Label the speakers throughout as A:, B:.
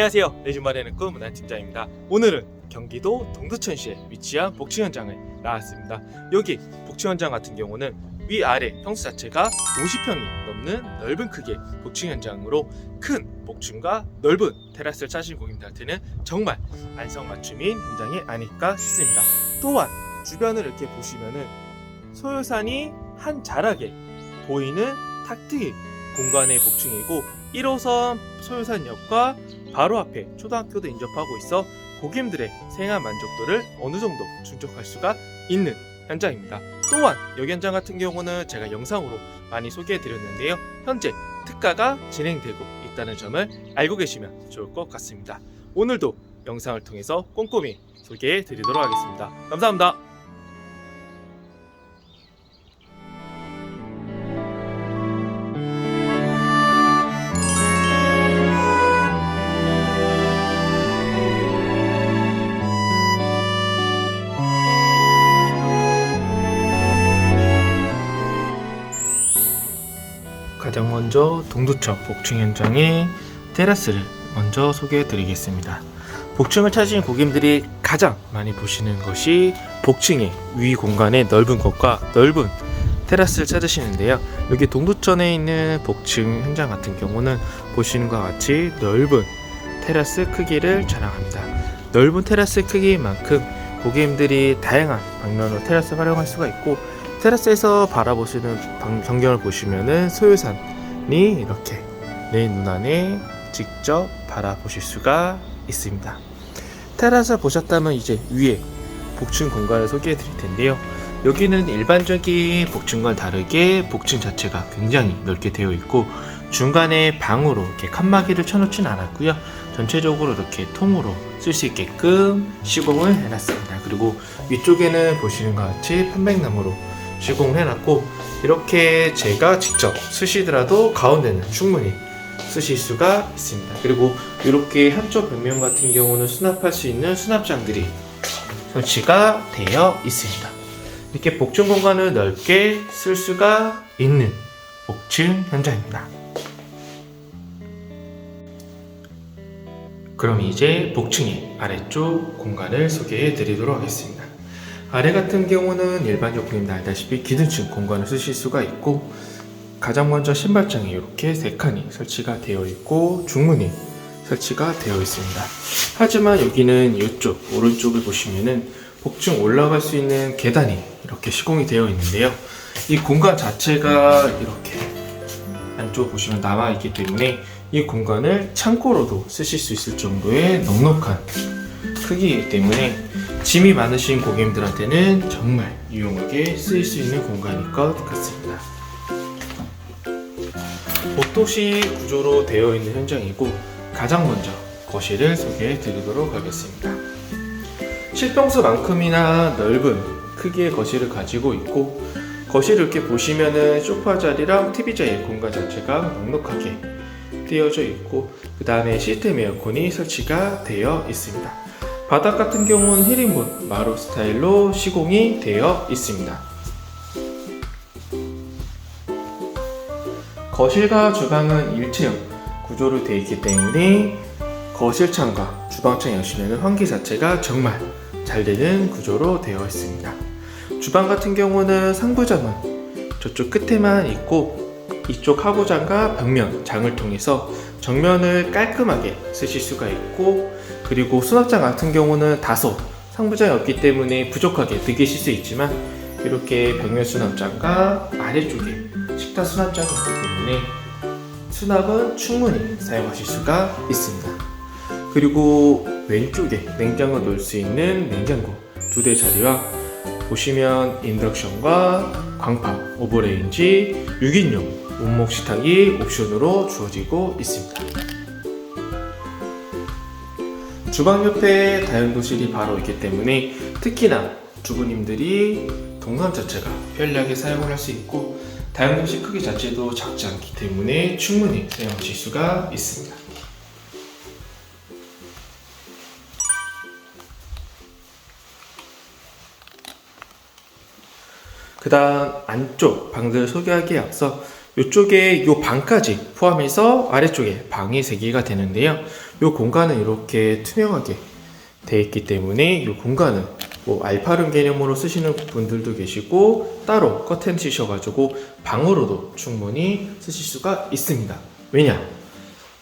A: 안녕하세요. 내 주말에는 꿈 문화팀장입니다. 오늘은 경기도 동두천시에 위치한 복층 현장을 나왔습니다. 여기 복층 현장 같은 경우는 위아래 평수 자체가 50평이 넘는 넓은 크기의 복층 현장으로 큰 복층과 넓은 테라스를 찾으신 고객님들한테는 정말 안성맞춤인 현장이 아닐까 싶습니다. 또한 주변을 이렇게 보시면은 소요산이 한 자락에 보이는 탁 트인 공간의 복층이고 1호선 소요산역과 바로 앞에 초등학교도 인접하고 있어 고객님들의 생활 만족도를 어느 정도 충족할 수가 있는 현장입니다. 또한 여기 현장 같은 경우는 제가 영상으로 많이 소개해 드렸는데요. 현재 특가가 진행되고 있다는 점을 알고 계시면 좋을 것 같습니다. 오늘도 영상을 통해서 꼼꼼히 소개해 드리도록 하겠습니다. 감사합니다. 가장 먼저 동두천 복층 현장의 테라스를 먼저 소개해 드리겠습니다. 복층을 찾으신 고객님들이 가장 많이 보시는 것이 복층의 위 공간의 넓은 것과 넓은 테라스를 찾으시는데요. 여기 동두천에 있는 복층 현장 같은 경우는 보시는 것과 같이 넓은 테라스 크기를 자랑합니다. 넓은 테라스 크기만큼 고객님들이 다양한 방면으로 테라스 활용할 수가 있고 테라스에서 바라보시는 방- 전경을 보시면은 소요산이 이렇게 내 눈안에 직접 바라보실 수가 있습니다. 테라스 보셨다면 이제 위에 복층 공간을 소개해 드릴 텐데요. 여기는 일반적인 복층과 다르게 복층 자체가 굉장히 넓게 되어 있고 중간에 방으로 이렇게 칸막이를 쳐놓진 않았고요. 전체적으로 이렇게 통으로 쓸 수 있게끔 시공을 해놨습니다. 그리고 위쪽에는 보시는 것 같이 편백나무로 시공을 해놨고 이렇게 제가 직접 쓰시더라도 가운데는 충분히 쓰실 수가 있습니다. 그리고 이렇게 한쪽 벽면 같은 경우는 수납할 수 있는 수납장들이 설치가 되어 있습니다. 이렇게 복층 공간을 넓게 쓸 수가 있는 복층 현장입니다. 그럼 이제 복층의 아래쪽 공간을 소개해 드리도록 하겠습니다. 아래 같은 경우는 일반적 고객님들 알다시피 기둥층 공간을 쓰실 수가 있고 가장 먼저 신발장에 이렇게 세 칸이 설치가 되어 있고 중문이 설치가 되어 있습니다. 하지만 여기는 이쪽 오른쪽을 보시면은 복층 올라갈 수 있는 계단이 이렇게 시공이 되어 있는데요. 이 공간 자체가 이렇게 안쪽 보시면 남아 있기 때문에 이 공간을 창고로도 쓰실 수 있을 정도의 넉넉한 크기이기 때문에 짐이 많으신 고객님들한테는 정말 유용하게 쓰일 수 있는 공간일 것 같습니다. 복도식 구조로 되어 있는 현장이고 가장 먼저 거실을 소개해 드리도록 하겠습니다. 실평수만큼이나 넓은 크기의 거실을 가지고 있고 거실 이렇게 보시면은 소파 자리랑 TV 자리 공간 자체가 넉넉하게 띄어져 있고 그 다음에 시스템 에어컨이 설치가 되어 있습니다. 바닥 같은 경우는 헤링본 마루 스타일로 시공이 되어 있습니다. 거실과 주방은 일체형 구조로 되어 있기 때문에 거실창과 주방창 역시는 환기 자체가 정말 잘 되는 구조로 되어 있습니다. 주방 같은 경우는 상부장은 저쪽 끝에만 있고 이쪽 하부장과 벽면 장을 통해서 정면을 깔끔하게 쓰실 수가 있고 그리고 수납장 같은 경우는 다소 상부장이 없기 때문에 부족하게 느끼실 수 있지만 이렇게 벽면 수납장과 아래쪽에 식탁 수납장이 있기 때문에 수납은 충분히 사용하실 수가 있습니다. 그리고 왼쪽에 냉장고 놓을 수 있는 냉장고 두 대 자리와 보시면 인덕션과 광파, 오버레인지, 6인용 원목 식탁이 옵션으로 주어지고 있습니다. 주방 옆에 다용도실이 바로 있기 때문에 특히나 주부님들이 동선 자체가 편리하게 사용을 할 수 있고 다용도실 크기 자체도 작지 않기 때문에 충분히 사용하실 수가 있습니다. 그 다음 안쪽 방들을 소개하기에 앞서 이쪽에 요 방까지 포함해서 아래쪽에 방이 3개가 되는데요. 요 공간은 이렇게 투명하게 되어 있기 때문에 이 공간은 뭐 알파룸 개념으로 쓰시는 분들도 계시고 따로 커튼 치셔가지고 방으로도 충분히 쓰실 수가 있습니다. 왜냐?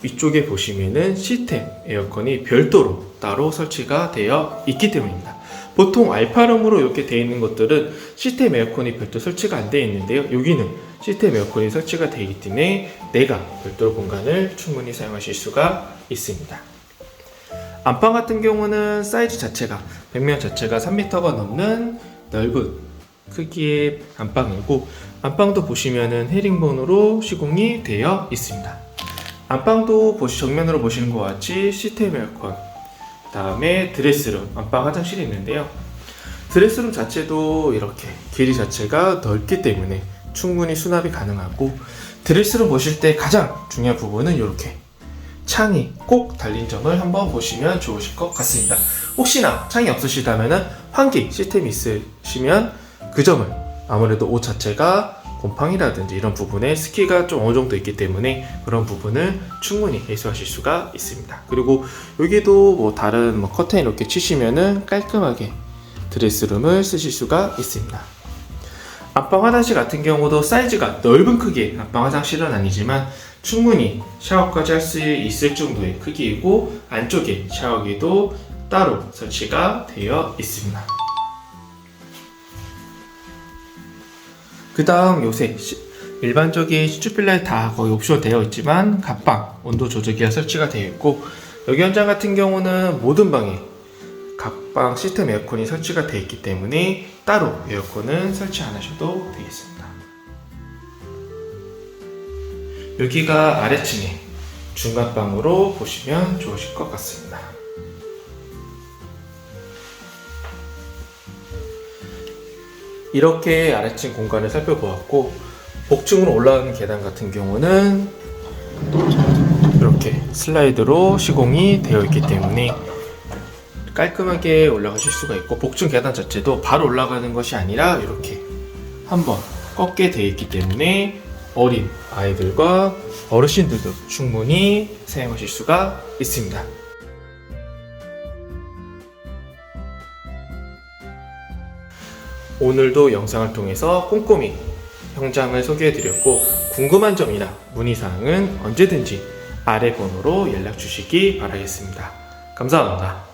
A: 위쪽에 보시면은 시스템 에어컨이 별도로 따로 설치가 되어 있기 때문입니다. 보통 알파룸으로 이렇게 되어 있는 것들은 시스템 에어컨이 별도 설치가 안 되어 있는데요. 여기는 시스템 에어컨이 설치가 되어 있기 때문에 내가 별도로 공간을 충분히 사용하실 수가 있습니다. 안방 같은 경우는 사이즈 자체가 벽면 자체가 3m가 넘는 넓은 크기의 안방이고 안방도 보시면은 헤링본으로 시공이 되어 있습니다. 안방도 보시 정면으로 보시는 것 같이 시스템 에어컨 그다음에 드레스룸 안방 화장실이 있는데요. 드레스룸 자체도 이렇게 길이 자체가 넓기 때문에 충분히 수납이 가능하고 드레스룸 보실 때 가장 중요한 부분은 이렇게 창이 꼭 달린 점을 한번 보시면 좋으실 것 같습니다. 혹시나 창이 없으시다면 환기 시스템이 있으시면 그 점을 아무래도 옷 자체가 곰팡이라든지 이런 부분에 습기가 좀 어느 정도 있기 때문에 그런 부분을 충분히 해소하실 수가 있습니다. 그리고 여기도 뭐 다른 뭐 커튼 이렇게 치시면은 깔끔하게 드레스룸을 쓰실 수가 있습니다. 안방 화장실 같은 경우도 사이즈가 넓은 크기의 안방 화장실은 아니지만 충분히 샤워까지 할 수 있을 정도의 크기이고 안쪽에 샤워기도 따로 설치가 되어 있습니다. 그 다음 요새 시- 일반적인 시추필라에 다 거의 옵션 되어 있지만 각방 온도 조절기가 설치가 되어 있고 여기 현장 같은 경우는 모든 방에 각방 시스템 에어컨이 설치가 되어 있기 때문에 따로 에어컨은 설치 안 하셔도 되겠습니다. 여기가 아래층에 중간방으로 보시면 좋으실 것 같습니다. 이렇게 아래층 공간을 살펴보았고 복층으로 올라가는 계단 같은 경우는 이렇게 슬라이드로 시공이 되어 있기 때문에 깔끔하게 올라가실 수가 있고 복층 계단 자체도 바로 올라가는 것이 아니라 이렇게 한번 꺾게 되어 있기 때문에 어린 아이들과 어르신들도 충분히 사용하실 수가 있습니다. 오늘도 영상을 통해서 꼼꼼히 현장을 소개해드렸고 궁금한 점이나 문의사항은 언제든지 아래 번호로 연락 주시기 바라겠습니다. 감사합니다.